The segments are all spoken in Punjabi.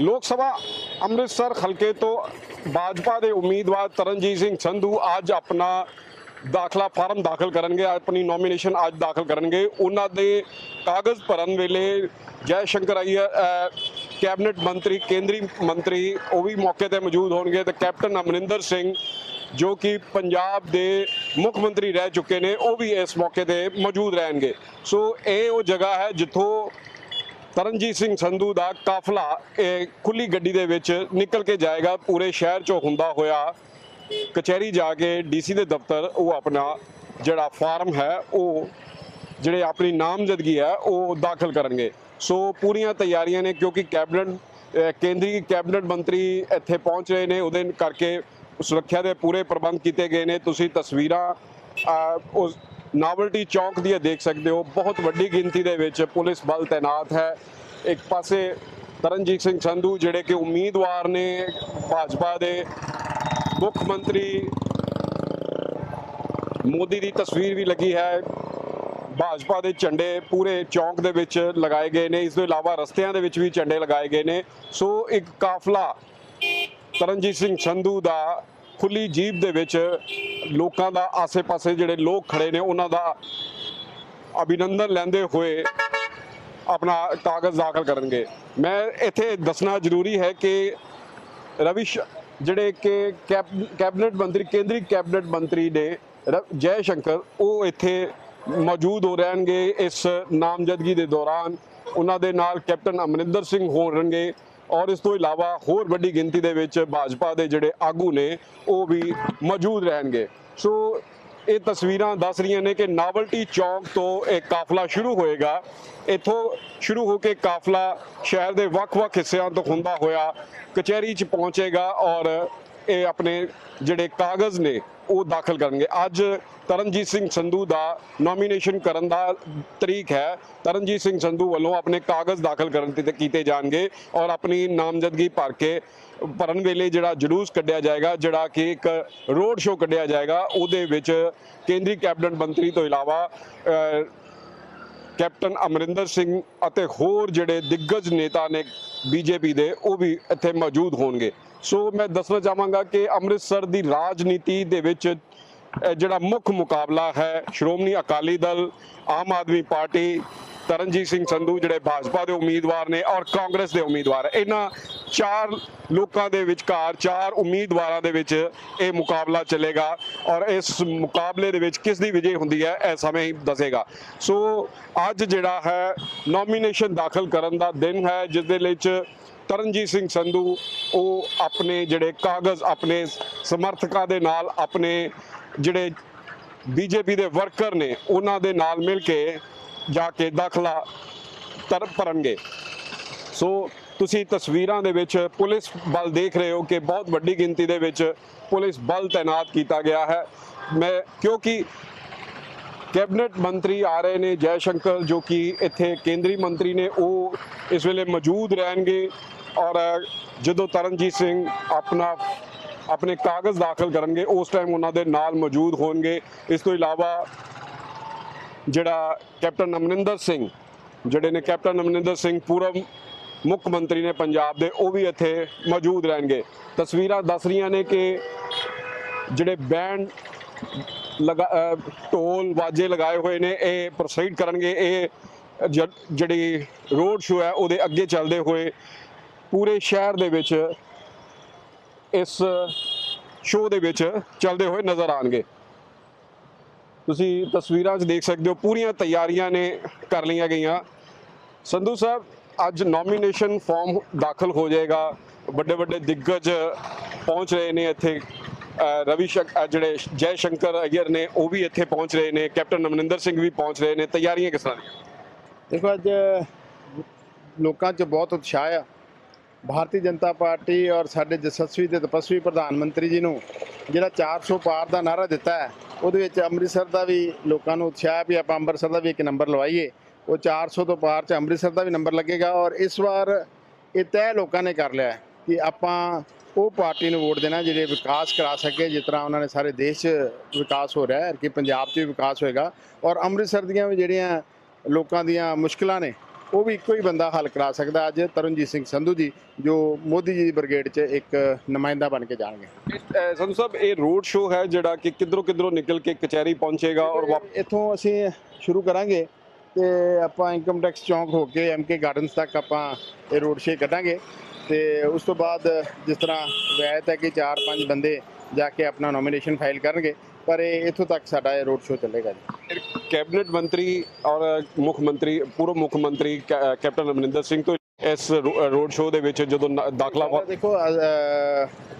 ਲੋਕ ਸਭਾ ਅੰਮ੍ਰਿਤਸਰ ਹਲਕੇ ਤੋਂ ਭਾਜਪਾ ਦੇ ਉਮੀਦਵਾਰ ਤਰਨਜੀਤ ਸਿੰਘ ਸੰਧੂ ਅੱਜ ਆਪਣਾ ਦਾਖਲਾ ਫਾਰਮ ਦਾਖਲ ਕਰਨਗੇ, ਆਪਣੀ ਨੋਮੀਨੇਸ਼ਨ ਅੱਜ ਦਾਖਲ ਕਰਨਗੇ। ਉਹਨਾਂ ਦੇ ਕਾਗਜ਼ ਭਰਨ ਵੇਲੇ ਜੈ ਸ਼ੰਕਰ ਅਈਅਰ ਕੈਬਨਿਟ ਮੰਤਰੀ, ਕੇਂਦਰੀ ਮੰਤਰੀ ਉਹ ਵੀ ਮੌਕੇ ਤੇ ਮੌਜੂਦ ਹੋਣਗੇ ਤੇ ਕੈਪਟਨ ਅਮਰਿੰਦਰ ਸਿੰਘ ਜੋ ਕਿ ਪੰਜਾਬ ਦੇ ਮੁੱਖ ਮੰਤਰੀ ਰਹਿ ਚੁੱਕੇ ਨੇ, ਉਹ ਵੀ ਇਸ ਮੌਕੇ ਤੇ ਮੌਜੂਦ ਰਹਿਣਗੇ। ਸੋ ਇਹ ਉਹ ਜਗ੍ਹਾ ਹੈ ਜਿੱਥੋਂ ਤਰਨਜੀਤ ਸਿੰਘ ਸੰਧੂ ਦਾ ਕਾਫਲਾ, ਇਹ ਖੁੱਲੀ ਗੱਡੀ ਦੇ ਵਿੱਚ ਨਿਕਲ ਕੇ ਜਾਏਗਾ, ਪੂਰੇ ਸ਼ਹਿਰ ਚੋਂ ਹੁੰਦਾ ਹੋਇਆ ਕਚਹਿਰੀ ਜਾ ਕੇ ਡੀਸੀ ਦੇ ਦਫ਼ਤਰ, ਉਹ ਆਪਣਾ ਜਿਹੜਾ ਫਾਰਮ ਹੈ, ਉਹ ਜਿਹੜੇ ਆਪਣੀ ਨਾਮਜ਼ਦਗੀ ਹੈ, ਉਹ ਦਾਖਲ ਕਰਨਗੇ। ਸੋ ਪੂਰੀਆਂ ਤਿਆਰੀਆਂ ਨੇ, ਕਿਉਂਕਿ ਕੈਬਨਿਟ ਕੇਂਦਰੀ ਕੈਬਨਿਟ ਮੰਤਰੀ ਇੱਥੇ ਪਹੁੰਚ ਰਹੇ ਨੇ, ਉਹਦੇ ਕਰਕੇ ਸੁਰੱਖਿਆ ਦੇ ਪੂਰੇ ਪ੍ਰਬੰਧ ਕੀਤੇ ਗਏ ਨੇ। ਤੁਸੀਂ ਤਸਵੀਰਾਂ ਉਸ ਨਾਵਲਟੀ ਚੌਕ ਦੀਆਂ ਦੇਖ ਸਕਦੇ ਹੋ। ਬਹੁਤ ਵੱਡੀ ਗਿਣਤੀ ਦੇ ਵਿੱਚ ਪੁਲਿਸ ਬਲ ਤਾਇਨਾਤ ਹੈ। ਇੱਕ ਪਾਸੇ ਤਰਨਜੀਤ ਸਿੰਘ ਸੰਧੂ, ਜਿਹੜੇ ਕਿ ਉਮੀਦਵਾਰ ਨੇ ਭਾਜਪਾ ਦੇ, ਮੁੱਖ ਮੰਤਰੀ ਮੋਦੀ ਦੀ ਤਸਵੀਰ ਵੀ ਲੱਗੀ ਹੈ। ਭਾਜਪਾ ਦੇ ਝੰਡੇ ਪੂਰੇ ਚੌਂਕ ਦੇ ਵਿੱਚ ਲਗਾਏ ਗਏ ਨੇ। ਇਸ ਤੋਂ ਇਲਾਵਾ ਰਸਤਿਆਂ ਦੇ ਵਿੱਚ ਵੀ ਝੰਡੇ ਲਗਾਏ ਗਏ ਨੇ। ਸੋ ਇੱਕ ਕਾਫਲਾ ਤਰਨਜੀਤ ਸਿੰਘ ਸੰਧੂ ਦਾ ਖੁੱਲੀ ਜੀਪ ਦੇ ਵਿੱਚ ਲੋਕਾਂ ਦਾ ਆਸੇ-ਪਾਸੇ ਜਿਹੜੇ ਲੋਕ ਖੜੇ ਨੇ, ਉਹਨਾਂ ਦਾ ਅਭਿਨੰਦਨ ਲੈਂਦੇ ਹੋਏ ਆਪਣਾ ਕਾਗਜ਼ ਦਾਖਲ ਕਰਨਗੇ। ਮੈਂ ਇੱਥੇ ਦੱਸਣਾ ਜ਼ਰੂਰੀ ਹੈ ਕਿ ਰਵਿਸ਼ ਜਿਹੜੇ ਕਿ ਕੈਬ- ਕੈਬਨਿਟ ਮੰਤਰੀ, ਕੇਂਦਰੀ ਕੈਬਨਿਟ ਮੰਤਰੀ ਨੇ ਰ- ਜੈ ਸ਼ੰਕਰ, ਉਹ ਇੱਥੇ ਮੌਜੂਦ ਹੋ ਰਹਿਣਗੇ ਇਸ ਨਾਮਜ਼ਦਗੀ ਦੇ ਦੌਰਾਨ। ਉਹਨਾਂ ਦੇ ਨਾਲ ਕੈਪਟਨ ਅਮਰਿੰਦਰ ਸਿੰਘ ਹੋਣਗੇ। ਔਰ ਇਸ ਤੋਂ ਇਲਾਵਾ ਹੋਰ ਵੱਡੀ ਗਿਣਤੀ ਦੇ ਵਿੱਚ ਭਾਜਪਾ ਦੇ ਜਿਹੜੇ ਆਗੂ ਨੇ, ਉਹ ਵੀ ਮੌਜੂਦ ਰਹਿਣਗੇ। ਸੋ ਇਹ ਤਸਵੀਰਾਂ ਦੱਸ ਰਹੀਆਂ ਨੇ ਕਿ ਨਾਵਲਟੀ ਚੌਕ ਤੋਂ ਇਹ ਕਾਫਲਾ ਸ਼ੁਰੂ ਹੋਏਗਾ। ਇੱਥੋਂ ਸ਼ੁਰੂ ਹੋ ਕੇ ਕਾਫਲਾ ਸ਼ਹਿਰ ਦੇ ਵੱਖ-ਵੱਖ ਹਿੱਸਿਆਂ ਤੋਂ ਹੁੰਦਾ ਹੋਇਆ ਕਚਹਿਰੀ 'ਚ ਪਹੁੰਚੇਗਾ ਔਰ ਇਹ ਆਪਣੇ ਜਿਹੜੇ ਕਾਗਜ਼ ਨੇ, ਉਹ ਦਾਖਲ ਕਰਨਗੇ। ਅੱਜ ਤਰਨਜੀਤ ਸਿੰਘ ਸੰਧੂ ਦਾ ਨੋਮੀਨੇਸ਼ਨ ਕਰਨ ਦਾ ਤਰੀਕ ਹੈ। ਤਰਨਜੀਤ ਸਿੰਘ ਸੰਧੂ ਵੱਲੋਂ ਆਪਣੇ ਕਾਗਜ਼ ਦਾਖਲ ਕਰਨ ਤੇ ਕੀਤੇ ਜਾਣਗੇ ਔਰ ਆਪਣੀ ਨਾਮਜ਼ਦਗੀ ਭਰ ਕੇ ਭਰਨ ਵੇਲੇ ਜਿਹੜਾ ਜਲੂਸ ਕੱਢਿਆ ਜਾਏਗਾ, ਜਿਹੜਾ ਕਿ ਇੱਕ ਰੋਡ ਸ਼ੋਅ ਕੱਢਿਆ ਜਾਏਗਾ, ਉਹਦੇ ਵਿੱਚ ਕੇਂਦਰੀ ਕੈਬਨਿਟ ਮੰਤਰੀ ਤੋਂ ਇਲਾਵਾ ਕੈਪਟਨ ਅਮਰਿੰਦਰ ਸਿੰਘ ਅਤੇ ਹੋਰ ਜਿਹੜੇ ਦਿੱਗਜ ਨੇਤਾ ਨੇ ਬੀਜੇਪੀ ਦੇ, ਉਹ ਵੀ ਇੱਥੇ ਮੌਜੂਦ ਹੋਣਗੇ। ਸੋ ਮੈਂ ਦੱਸਣਾ ਚਾਹਾਂਗਾ ਕਿ ਅੰਮ੍ਰਿਤਸਰ ਦੀ ਰਾਜਨੀਤੀ ਦੇ ਵਿੱਚ ਜਿਹੜਾ ਮੁੱਖ ਮੁਕਾਬਲਾ ਹੈ, ਸ਼੍ਰੋਮਣੀ ਅਕਾਲੀ ਦਲ, ਆਮ ਆਦਮੀ ਪਾਰਟੀ, ਤਰਨਜੀਤ ਸਿੰਘ ਸੰਧੂ ਜਿਹੜੇ ਭਾਜਪਾ ਦੇ ਉਮੀਦਵਾਰ ਨੇ ਔਰ ਕਾਂਗਰਸ ਦੇ ਉਮੀਦਵਾਰ। ਇਹਨਾਂ ਚਾਰ ਲੋਕਾਂ ਦੇ ਵਿਚਕਾਰ, ਚਾਰ ਉਮੀਦਵਾਰਾਂ ਦੇ ਵਿੱਚ ਇਹ ਮੁਕਾਬਲਾ ਚੱਲੇਗਾ ਔਰ ਇਸ ਮੁਕਾਬਲੇ ਦੇ ਵਿੱਚ ਕਿਸ ਦੀ ਵਿਜੇ ਹੁੰਦੀ ਹੈ, ਇਹ ਸਮੇਂ ਹੀ ਦੱਸੇਗਾ। ਸੋ ਅੱਜ ਜਿਹੜਾ ਹੈ ਨੋਮੀਨੇਸ਼ਨ ਦਾਖਲ ਕਰਨ ਦਾ ਦਿਨ ਹੈ, ਜਿਸ ਦੇ ਵਿੱਚ ਤਰਨਜੀਤ ਸਿੰਘ ਸੰਧੂ, ਉਹ ਆਪਣੇ ਜਿਹੜੇ ਕਾਗਜ਼ ਆਪਣੇ ਸਮਰਥਕਾਂ ਦੇ ਨਾਲ ਆਪਣੇ ਜਿਹੜੇ ਬੀਜੇਪੀ ਦੇ ਵਰਕਰ ਨੇ, ਉਹਨਾਂ ਦੇ ਨਾਲ ਮਿਲ ਕੇ ਜਾ ਕੇ ਦਾਖਲਾ ਤਰ, ਭਰਨਗੇ। ਸੋ ਤੁਸੀਂ ਤਸਵੀਰਾਂ ਦੇ ਵਿੱਚ ਪੁਲਿਸ ਬਲ ਦੇਖ ਰਹੇ ਹੋ ਕਿ ਬਹੁਤ ਵੱਡੀ ਗਿਣਤੀ ਦੇ ਵਿੱਚ ਪੁਲਿਸ ਬਲ ਤਾਇਨਾਤ ਕੀਤਾ ਗਿਆ ਹੈ। ਮੈਂ, ਕਿਉਂਕਿ ਕੈਬਨਿਟ ਮੰਤਰੀ ਆ ਰਹੇ ਨੇ ਜੈ ਸ਼ੰਕਰ, ਜੋ ਕਿ ਇੱਥੇ ਕੇਂਦਰੀ ਮੰਤਰੀ ਨੇ, ਉਹ ਇਸ ਵੇਲੇ ਮੌਜੂਦ ਰਹਿਣਗੇ। ਔਰ ਜਦੋਂ ਤਰਨਜੀਤ ਸਿੰਘ ਆਪਣਾ, ਆਪਣੇ ਕਾਗਜ਼ ਦਾਖਲ ਕਰਨਗੇ, ਉਸ ਟਾਈਮ ਉਹਨਾਂ ਦੇ ਨਾਲ ਮੌਜੂਦ ਹੋਣਗੇ। ਇਸ ਤੋਂ ਇਲਾਵਾ ਜਿਹੜਾ ਕੈਪਟਨ ਅਮਰਿੰਦਰ ਸਿੰਘ, ਜਿਹੜੇ ਨੇ ਕੈਪਟਨ ਅਮਰਿੰਦਰ ਸਿੰਘ ਪੂਰਵ ਮੁੱਖ ਮੰਤਰੀ ਨੇ ਪੰਜਾਬ ਦੇ, ਉਹ ਵੀ ਇੱਥੇ ਮੌਜੂਦ ਰਹਿਣਗੇ। ਤਸਵੀਰਾਂ ਦੱਸ ਰਹੀਆਂ ਨੇ ਕਿ ਜਿਹੜੇ ਬੈਂਡ ਲਗਾ ਅਹ ਢੋਲ ਵਾਜੇ ਲਗਾਏ ਹੋਏ ਨੇ, ਇਹ ਪ੍ਰੋਸੀਡ ਕਰਨਗੇ। ਇਹ ਜਿਹੜੀ ਰੋਡ ਸ਼ੋ ਹੈ, ਉਹਦੇ ਅੱਗੇ ਚੱਲਦੇ ਹੋਏ ਪੂਰੇ ਸ਼ਹਿਰ ਦੇ ਵਿੱਚ ਇਸ ਸ਼ੋਅ ਦੇ ਵਿੱਚ ਚੱਲਦੇ ਹੋਏ ਨਜ਼ਰ ਆਣਗੇ ਤੁਸੀਂ ਤਸਵੀਰਾਂ 'ਚ ਦੇਖ ਸਕਦੇ ਹੋ, ਪੂਰੀਆਂ ਤਿਆਰੀਆਂ ਨੇ ਕਰ ਲਈਆਂ ਗਈਆਂ। ਸੰਧੂ ਸਾਹਿਬ, ਅੱਜ ਨੋਮੀਨੇਸ਼ਨ ਫਾਰਮ ਦਾਖਲ ਹੋ ਜਾਏਗਾ। ਵੱਡੇ ਵੱਡੇ ਦਿੱਗਜ ਪਹੁੰਚ ਰਹੇ ਨੇ ਇੱਥੇ। ਰਵੀ ਸ਼ੰਕ ਜਿਹੜੇ ਜੈ ਸ਼ੰਕਰ ਅਯਰ ਨੇ, ਉਹ ਵੀ ਇੱਥੇ ਪਹੁੰਚ ਰਹੇ ਨੇ। ਕੈਪਟਨ ਅਮਰਿੰਦਰ ਸਿੰਘ ਵੀ ਪਹੁੰਚ ਰਹੇ ਨੇ। ਤਿਆਰੀਆਂ ਕਿਸ ਤਰ੍ਹਾਂ ਦੀਆਂ? ਦੇਖੋ, ਅੱਜ ਲੋਕਾਂ 'ਚ ਬਹੁਤ ਉਤਸ਼ਾਹ ਆ। ਭਾਰਤੀ ਜਨਤਾ ਪਾਰਟੀ ਔਰ ਸਾਡੇ ਜਸਸਵੀ ਤੇ ਤਪਸਵੀ ਪ੍ਰਧਾਨ ਮੰਤਰੀ ਜੀ ਨੂੰ ਜਿਹੜਾ 400 ਪਾਰ ਦਾ ਨਾਰਾ ਦਿੱਤਾ ਹੈ, ਉਹਦੇ ਵਿੱਚ ਅੰਮ੍ਰਿਤਸਰ ਦਾ ਵੀ ਲੋਕਾਂ ਨੂੰ ਉਤਸ਼ਾਹ ਵੀ ਆਪਾਂ ਅੰਮ੍ਰਿਤਸਰ ਦਾ ਵੀ ਇੱਕ ਨੰਬਰ ਲਵਾਈਏ। ਉਹ 400 ਤੋਂ ਪਾਰ 'ਚ ਅੰਮ੍ਰਿਤਸਰ ਦਾ ਵੀ ਨੰਬਰ ਲੱਗੇਗਾ ਔਰ ਇਸ ਵਾਰ ਇਹ ਤੈਅ ਲੋਕਾਂ ਨੇ ਕਰ ਲਿਆ ਕਿ ਆਪਾਂ ਉਹ ਪਾਰਟੀ ਨੂੰ ਵੋਟ ਦੇਣਾ ਜਿਹੜੇ ਵਿਕਾਸ ਕਰਾ ਸਕੇ ਜਿਸ ਤਰ੍ਹਾਂ ਉਹਨਾਂ ਨੇ ਸਾਰੇ ਦੇਸ਼ 'ਚ ਵਿਕਾਸ ਹੋ ਰਿਹਾ ਹੈ, ਕਿ ਪੰਜਾਬ 'ਚ ਵੀ ਵਿਕਾਸ ਹੋਏਗਾ। ਔਰ ਅੰਮ੍ਰਿਤਸਰ ਦੀਆਂ ਵੀ ਜਿਹੜੀਆਂ ਲੋਕਾਂ ਦੀਆਂ ਮੁਸ਼ਕਲਾਂ ਨੇ ਉਹ ਵੀ ਇੱਕੋ ਹੀ ਬੰਦਾ ਹੱਲ ਕਰਾ ਸਕਦਾ ਅੱਜ ਤਰਨਜੀਤ ਸਿੰਘ ਸੰਧੂ ਜੀ ਜੋ ਮੋਦੀ ਜੀ ਦੀ ਬ੍ਰਿਗੇਡ 'ਚ ਇੱਕ ਨੁਮਾਇੰਦਾ ਬਣ ਕੇ ਜਾਣਗੇ। ਸੰਧੂ ਸਾਹਿਬ ਇਹ ਰੋਡ ਸ਼ੋਅ ਹੈ ਜਿਹੜਾ ਕਿ ਕਿੱਧਰੋਂ ਕਿੱਧਰੋਂ ਨਿਕਲ ਕੇ ਕਚਹਿਰੀ ਪਹੁੰਚੇਗਾ ਔਰ ਇੱਥੋਂ ਅਸੀਂ ਸ਼ੁਰੂ ਕਰਾਂਗੇ ਤੇ ਆਪਾਂ ਇਨਕਮ ਟੈਕਸ ਚੌਂਕ ਹੋ ਕੇ ਐਮਕੇ ਗਾਰਡਨਸ ਤੱਕ ਆਪਾਂ ਇਹ ਰੋਡ ਸ਼ੇ ਕੱਢਾਂਗੇ ਤੇ ਉਸ ਤੋਂ ਬਾਅਦ ਜਿਸ ਤਰ੍ਹਾਂ ਵੈਤ ਹੈ ਕਿ 4-5 ਬੰਦੇ ਜਾ ਕੇ ਆਪਣਾ ਨੋਮੀਨੇਸ਼ਨ ਫਾਈਲ ਕਰਨਗੇ ਪਰ ਇਹ ਇੱਥੋਂ ਤੱਕ ਸਾਡਾ ਇਹ ਰੋਡ ਸ਼ੋ ਚੱਲੇਗਾ ਜੀ। ਕੈਬਨਿਟ ਮੰਤਰੀ ਔਰ ਮੁੱਖ ਮੰਤਰੀ ਪੂਰਵ ਮੁੱਖ ਮੰਤਰੀ ਕੈ- ਕੈਪਟਨ ਅਮਰਿੰਦਰ ਸਿੰਘ ਤੋਂ ਇਸ ਰੋ- ਰੋਡ ਸ਼ੋਅ ਦੇ ਵਿੱਚ ਜਦੋਂ ਨ- ਦਾਖਲਾ ਵਾ- ਦੇਖੋ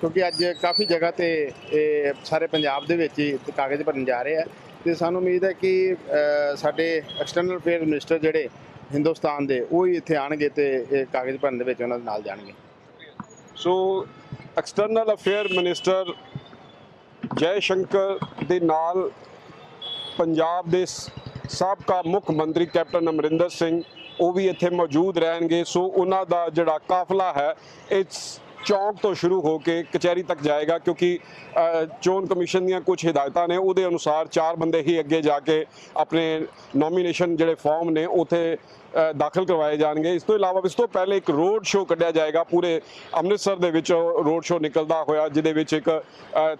ਕਿਉਂਕਿ ਅੱਜ ਕਾਫੀ ਜਗ੍ਹਾ ਤੇ ਇਹ ਸਾਰੇ ਪੰਜਾਬ ਦੇ ਵਿੱਚ ਹੀ ਕਾਗਜ਼ ਭਰਨ ਜਾ ਰਹੇ ਆ ਤੇ ਸਾਨੂੰ ਉਮੀਦ ਹੈ ਕਿ ਸਾਡੇ ਐਕਸਟਰਨਲ ਅਫੇਅਰ ਮਿਨਿਸਟਰ ਜਿਹੜੇ ਹਿੰਦੁਸਤਾਨ ਦੇ ਉਹ ਹੀ ਇੱਥੇ ਆਣਗੇ ਤੇ ਇਹ ਕਾਗਜ਼ ਭਰਨ ਦੇ ਵਿੱਚ ਉਹਨਾਂ ਦੇ ਨਾਲ ਜਾਣਗੇ। ਸੋ external affair minister Jai Shankar ਦੇ ਨਾਲ ਪੰਜਾਬ ਦੇ ਸਾਬਕਾ ਮੁੱਖ ਮੰਤਰੀ ਕੈਪਟਨ ਅਮਰਿੰਦਰ ਸਿੰਘ ਉਹ ਵੀ ਇੱਥੇ ਮੌਜੂਦ ਰਹਿਣਗੇ। ਸੋ ਉਹਨਾਂ ਦਾ ਜਿਹੜਾ ਕਾਫਲਾ ਹੈ, ਇਸ ਚੌਂਕ ਤੋਂ ਸ਼ੁਰੂ ਹੋ ਕੇ ਕਚਹਿਰੀ ਤੱਕ ਜਾਏਗਾ ਕਿਉਂਕਿ ਚੋਣ ਕਮਿਸ਼ਨ ਦੀਆਂ ਕੁਝ ਹਦਾਇਤਾਂ ਨੇ, ਉਹਦੇ ਅਨੁਸਾਰ ਚਾਰ ਬੰਦੇ ਹੀ ਅੱਗੇ ਜਾ ਕੇ ਆਪਣੇ ਨੋਮੀਨੇਸ਼ਨ ਜਿਹੜੇ ਫਾਰਮ ਨੇ, ਉਥੇ ਦਾਖਲ ਕਰਵਾਏ ਜਾਣਗੇ। ਇਸ ਤੋਂ ਇਲਾਵਾ, ਇਸ ਤੋਂ ਪਹਿਲੇ ਇੱਕ ਰੋਡ ਸ਼ੋਅ ਕੱਢਿਆ ਜਾਏਗਾ ਪੂਰੇ ਅੰਮ੍ਰਿਤਸਰ ਦੇ ਵਿੱਚ ਰੋਡ ਸ਼ੋਅ ਨਿਕਲਦਾ ਹੋਇਆ, ਜਿਹਦੇ ਵਿੱਚ ਇੱਕ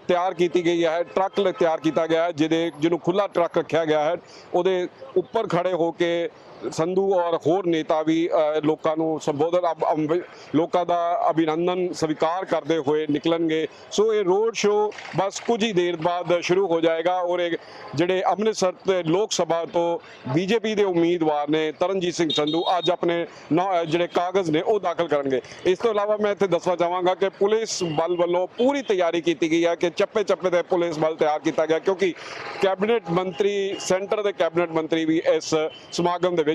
ਤਿਆਰ ਕੀਤੀ ਗਈ ਹੈ, ਟਰੱਕ ਤਿਆਰ ਕੀਤਾ ਗਿਆ ਹੈ, ਜਿਹਦੇ, ਜਿਹਨੂੰ ਖੁੱਲਾ ਟਰੱਕ ਰੱਖਿਆ ਗਿਆ ਹੈ। ਉਹਦੇ ਉੱਪਰ ਖੜੇ ਹੋ ਕੇ ਸੰਧੂ ਔਰ ਹੋਰ ਨੇਤਾ ਵੀ ਲੋਕਾਂ ਨੂੰ ਸੰਬੋਧਨ, ਅੰਬ- ਲੋਕਾਂ ਦਾ ਅਭਿਨੰਦਨ ਸਵੀਕਾਰ ਕਰਦੇ ਹੋਏ ਨਿਕਲਣਗੇ। ਸੋ ਇਹ ਰੋਡ ਸ਼ੋਅ ਬਸ ਕੁਝ ਹੀ ਦੇਰ ਬਾਅਦ ਸ਼ੁਰੂ ਹੋ ਜਾਏਗਾ ਔਰ ਇਹ ਜਿਹੜੇ ਅੰਮ੍ਰਿਤਸਰ ਤੇ ਲੋਕ ਸਭਾ ਤੋਂ ਬੀਜੇਪੀ ਦੇ ਉਮੀਦਵਾਰ ਨੇ ਤਰਨਜੀਤ ਸਿੰਘ ਸੰਧੂ ਅੱਜ ਆਪਣੇ ਨਾ- ਜਿਹੜੇ ਕਾਗਜ਼ ਨੇ ਉਹ ਦਾਖਲ ਕਰਨਗੇ। ਇਸ ਤੋਂ ਇਲਾਵਾ ਮੈਂ ਇੱਥੇ ਦੱਸਣਾ ਚਾਹਾਂਗਾ ਕਿ ਪੁਲਿਸ ਬਲ ਵੱਲੋਂ ਪੂਰੀ ਤਿਆਰੀ ਕੀਤੀ ਗਈ ਹੈ ਕਿ ਚੱਪੇ ਚੱਪੇ ਤੇ ਪੁਲਿਸ ਬਲ ਤਿਆਰ ਕੀਤਾ ਗਿਆ ਕਿਉਂਕਿ ਕੈਬਨਿਟ ਮੰਤਰੀ, ਸੈਂਟਰ ਦੇ ਕੈਬਨਿਟ ਮੰਤਰੀ ਵੀ ਇਸ ਸਮਾਗਮ ਦੇ ਵਿੱਚ